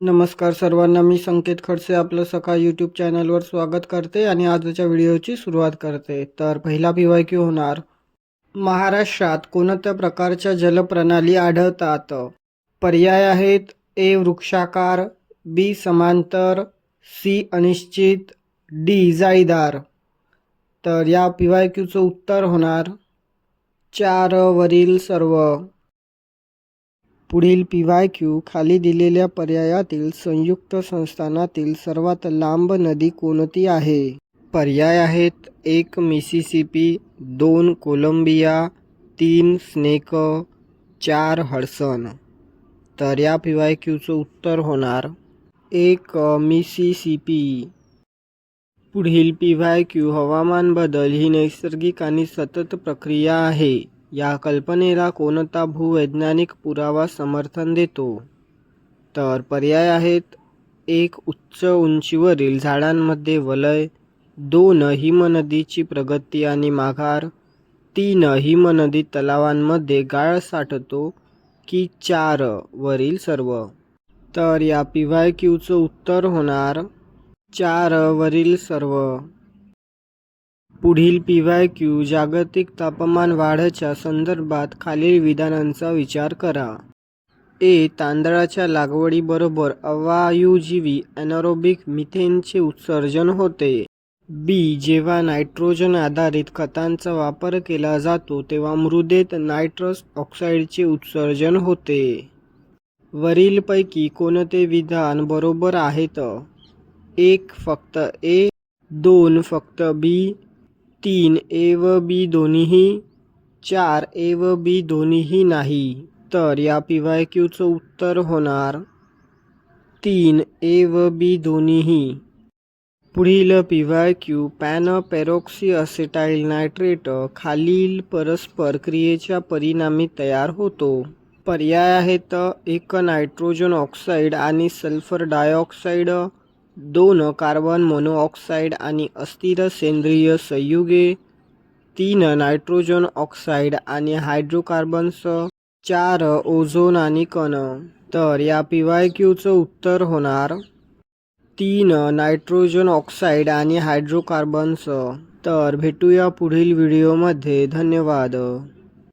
नमस्कार सर्वांना मी संकेत खडसे आपलं सकाळ यूट्यूब चॅनलवर स्वागत करते आणि आजच्या व्हिडिओची सुरुवात करते. तर पहिला पीवाय क्यू होणार. महाराष्ट्रात कोणत्या प्रकारच्या जलप्रणाली आढळतात? पर्याय आहेत ए वृक्षाकार बी समांतर सी अनिश्चित डी जाळीदार तर या पीवाय क्यूचं उत्तर होणार. चार वरील सर्व. पुढील पी वाय क्यू खाली दिलेल्या पर्यायातील संयुक्त संस्थानातील सर्वात लांब नदी कोणती आहे? पर्याय आहेत एक मिसिसिपी दोन कोलंबिया तीन स्नेक चार हडसन. तर या पी वाय क्यूचं उत्तर होणार एक मिसिसिपी. पुढील पी वाय क्यू हवामान बदल ही नैसर्गिक आणि सतत प्रक्रिया आहे. या कल्पनेला कोणता भूवैज्ञानिक पुरावा समर्थन देतो? तर पर्याय आहेत एक उच्च उंचीवरील झाडांमध्ये वलय दोन हिमनदीची प्रगती आणि माघार तीन हिमनदी तलावांमध्ये गाळ साठतो की चार वरील सर्व? तर या पी वाय क्यूचं उत्तर होणार चार वरील सर्व. पुढील पी वाय क्यू जागतिक तापमान वाढच्या संदर्भात खालील विधानांचा विचार करा. ए. तांदळाच्या लागवडीबरोबर अवायुजीवी ॲनारोबिक मिथेनचे उत्सर्जन होते. बी. जेव्हा नायट्रोजन आधारित खतांचा वापर केला जातो तेव्हा मृदेत नायट्रस ऑक्साईडचे उत्सर्जन होते. वरीलपैकी कोणते विधान बरोबर आहेत? एक फक्त ए दोन फक्त बी तीन ए व बी दोन्हीही चार ए व बी दोन्हीही नाही तर या पी वाय क्यूचं उत्तर होणार तीन ए व बी दोन्हीही. पुढील P Y Q PAN peroxy acetyl nitrate खालील परस्पर क्रियेच्या परिणामी तयार होतो. पर्याय आहेत एक नायट्रोजन ऑक्साईड आणि सल्फर डायऑक्साईड दोन कार्बन मोनोऑक्साईड आणि अस्थिर सेंद्रिय संयुगे तीन नायट्रोजन ऑक्साईड आणि हायड्रोकार्बन्स चार ओझोन आणि कण. तर या पी वाय क्यूचं उत्तर होणार तीन नायट्रोजन ऑक्साईड आणि हायड्रोकार्बन्स. तर भेटूया पुढील व्हिडिओमध्ये. धन्यवाद.